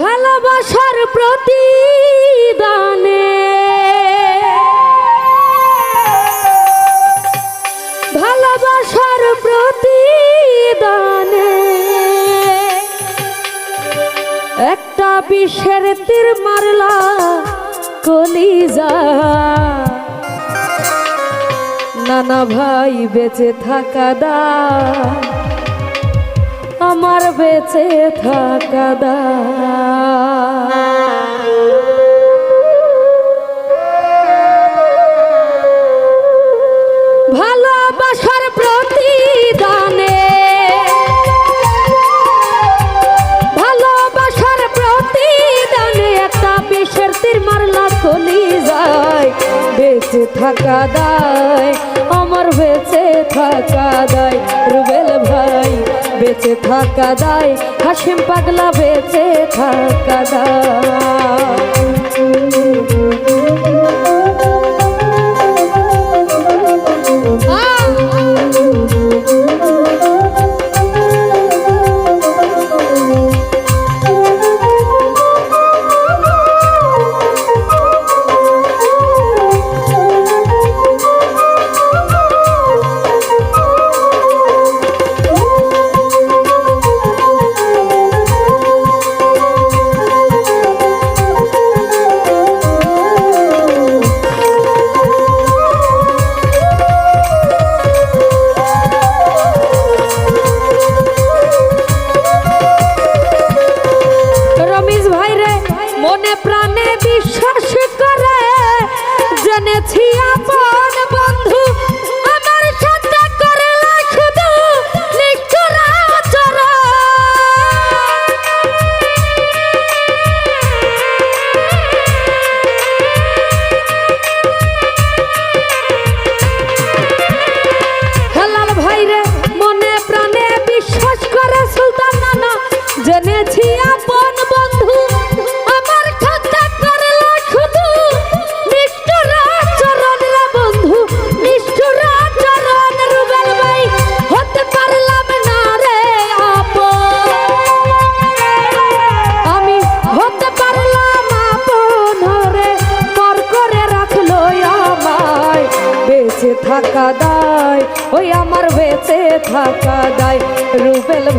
ভালোবাসার প্রতিদানে। ভালোবাসার প্রতি প্রতিদানে। একটা বিষের তীর মারলা কলিজা। নানা ভাই বেঁচে থাকা দা আমার বেঁচে থাকা দা ভালোবাসার প্রতিদানে। ভালোবাসার প্রতিদানে একটা বিষের তীর মারলা কলি যায়। বেঁচে থাকা দায়, আমার বেঁচে থাকা দায়। বেঁচে থাকা দায় হাসিম পাগলা বেঁচে থাকা দায়।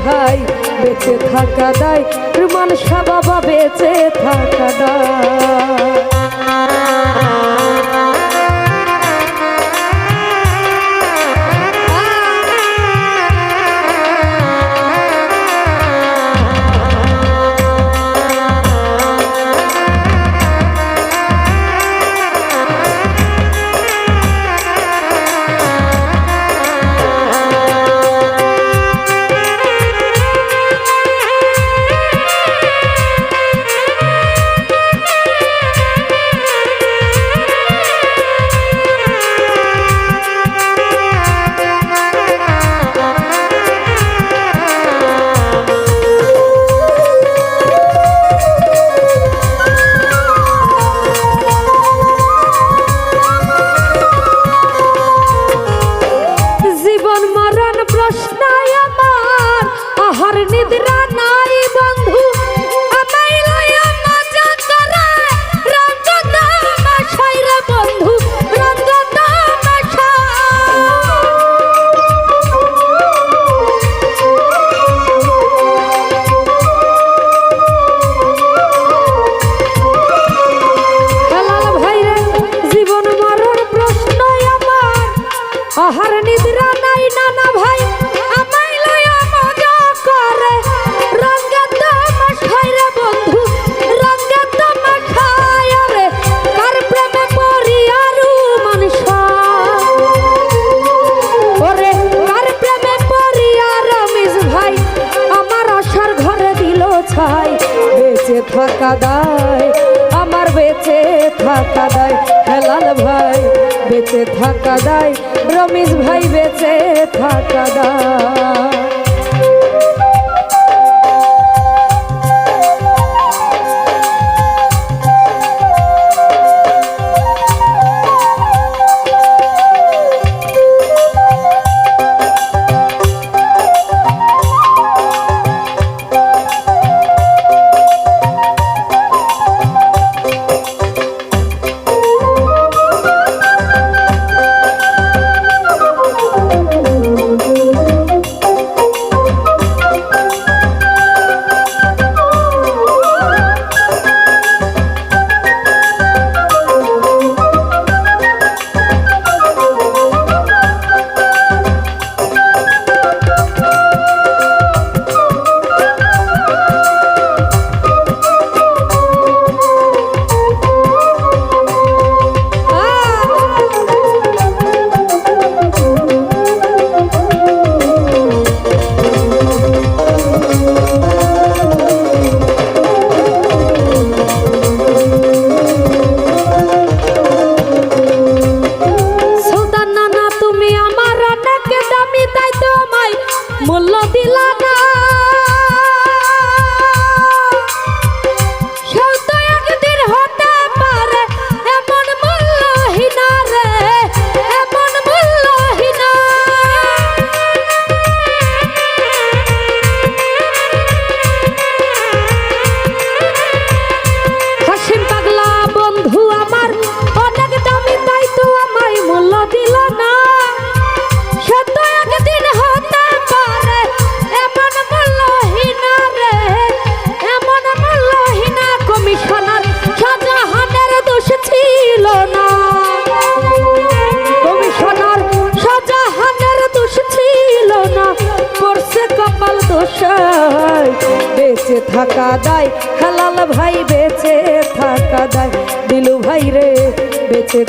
ভাই বেঁচে থাকা দায় রুমান শাহ বেঁচে থাকা দায় আহার নিদ্রা নাই নানা ভাই। আমায় লইয়া মজা করে। রঙ্গে তামাশাই রে বন্ধু রঙ্গে তামাশাই রে কার প্রেমে পড়ি আরু মানুষ ওরে, কার প্রেমে পড়ি আর থাকা দায়, আমার বেঁচে থাকা দায়, হেলাল ভাই। বেঁচে থাকা দায় রমেশ ভাই বেঁচে থাকা দায়।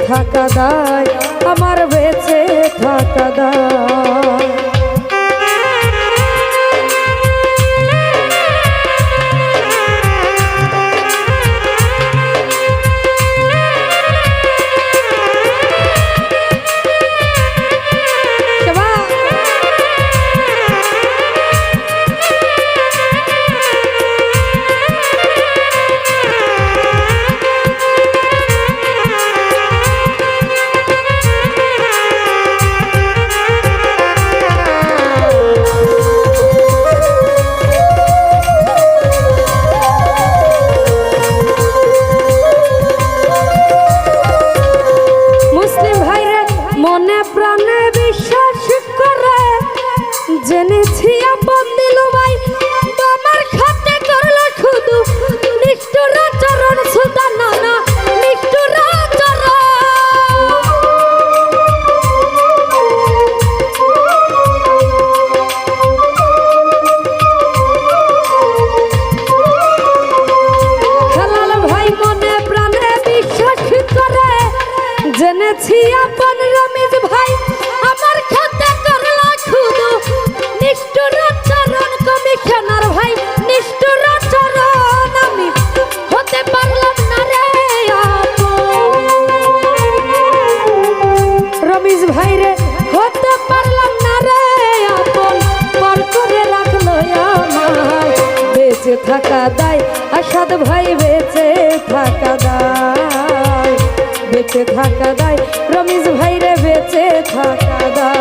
থাকা দায়। জেনেছি আপন রমিজ ভাই, আমার খাতে করলা শুধু নিষ্ঠুর চরণ কমিশনার ভাই নিষ্ঠুর চরণ আমি হতে পারলাম না রে। রমিজ ভাই রে, হতে পারলাম না রে আপন পর করে রাখল আমার বেঁচে থাকা দায় আসাদ ভাই বেঁচে বেঁচে থাকা দায়। রমিজ ভাইরে বেঁচে থাকা দায়।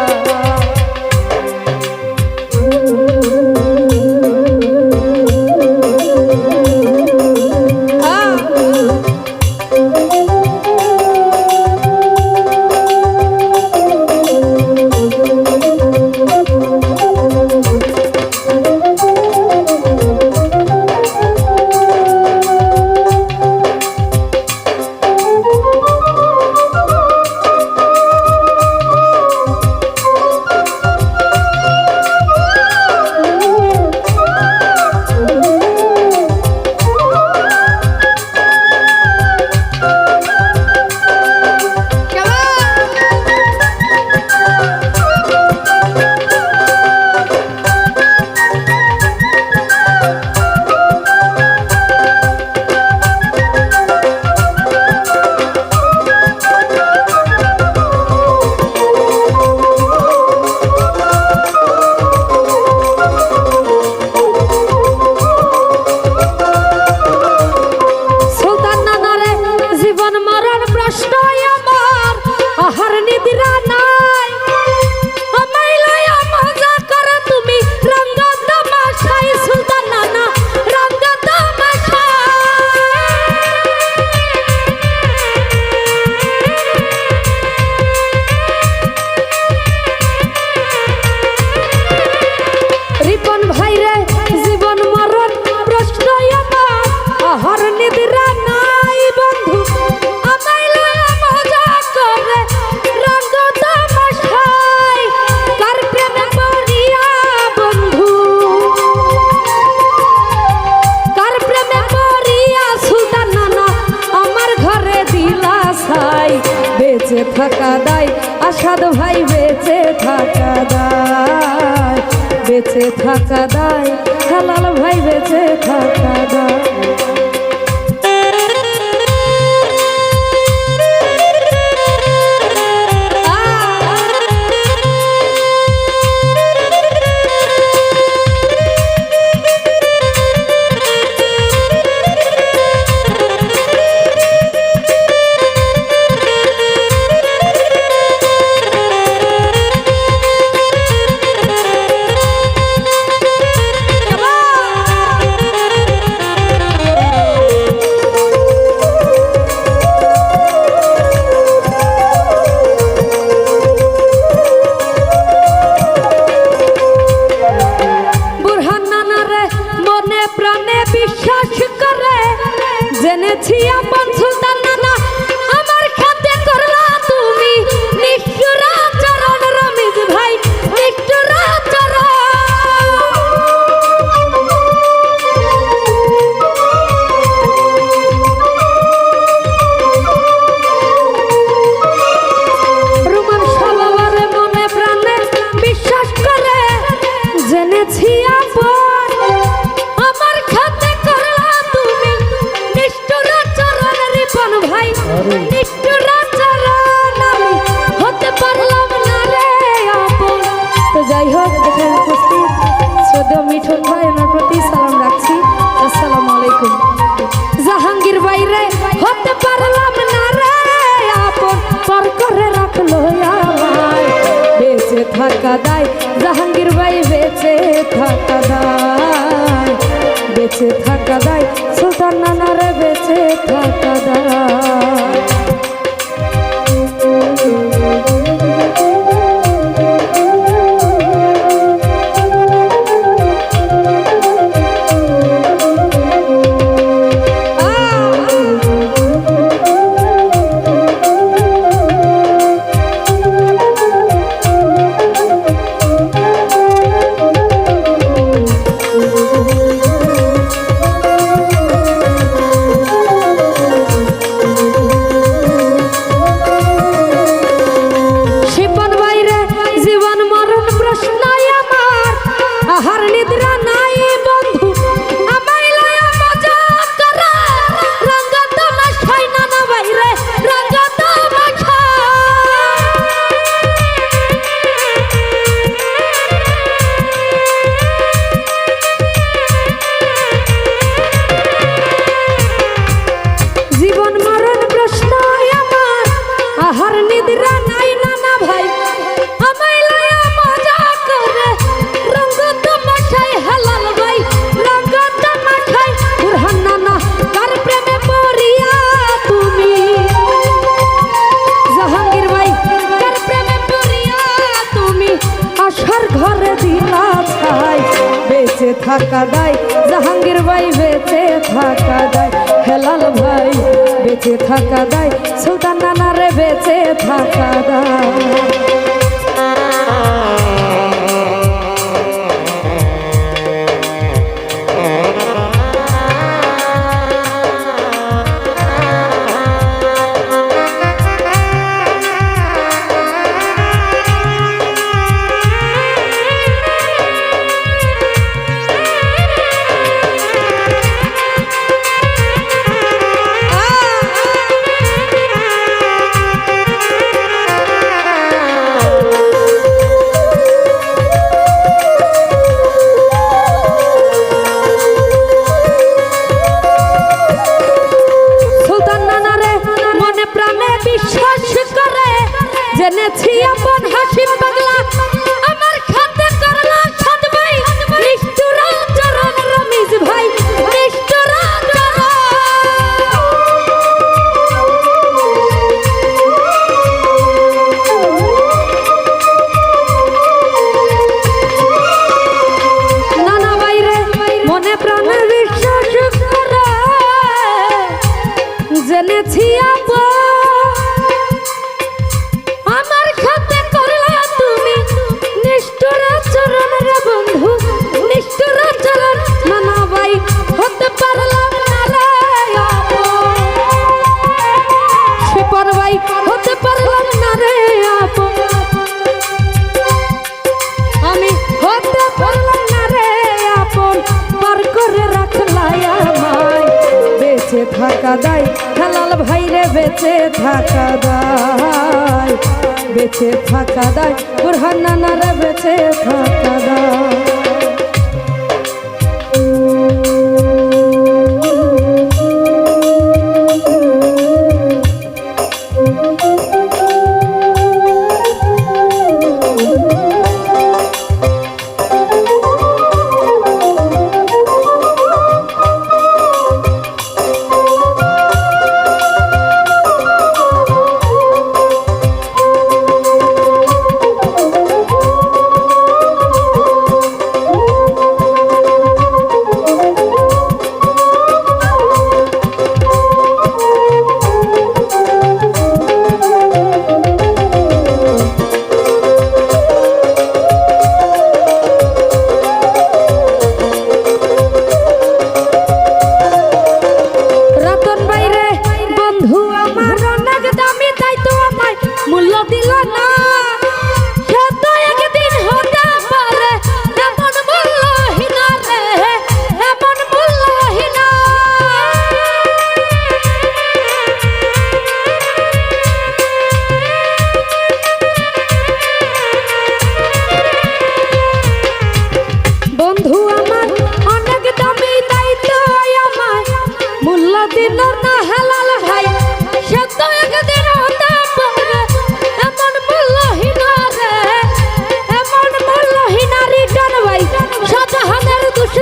আসাদ ভাই বেঁচে থাকা দায়। বেঁচে থাকা দায় হালাল ভাই বেঁচে থাকা দায়। জেনেছি আপন যাই হোক এখানে উপস্থিত শ্রদ্ধেয় মিঠুন ভাই ওনার প্রতি সালাম রাখছি। আসসালামু আলাইকুম। জাহাঙ্গীর বাইরে হতে পারলাম না রে আপন। পর করে রাখল আমায়। বেঁচে থাকা দায় জাহাঙ্গীর ভাই বেঁচে থাকা দায়। বেঁচে থাকা সুলতান নানা বেঁচে থাকা দায়। থাকা দায়, জাহাঙ্গীর ভাই বেঁচে থাকা দায়, হেলাল ভাই বেঁচে থাকা দায়, সুলতান নানারে বেঁচে থাকা দায়। থাকা দায় বেঁচে থাকা দায়। বুরহান নানারা বেঁচে থাকা। বন্ধু আমার, অনেক দামি দায়িত্ব আমার। মূল্য দিল না হালাল ভাই, সে তো একদিন এমন মূল্যহীন রে এমন মূল্যহীন রিটার্ন ভাই শাহজাহানের দোষ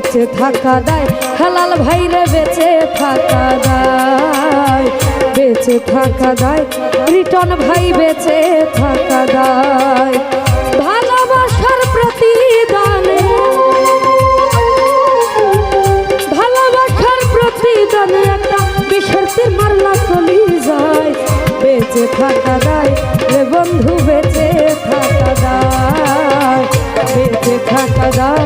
বেঁচে থাকা দায়। হালাল ভাইরে বেঁচে থাকা দায়। বেঁচে থাকা দায়। রিটন ভাই বেঁচে থাকা দায়। ভালোবাসার প্রতিদানে। ভালোবাসার প্রতিদানে একটা বিষের তীর মারলা চলি যায়। বেঁচে থাকা দায়। রে বন্ধু, বেঁচে থাকা দায়। বেঁচে থাকা দায়।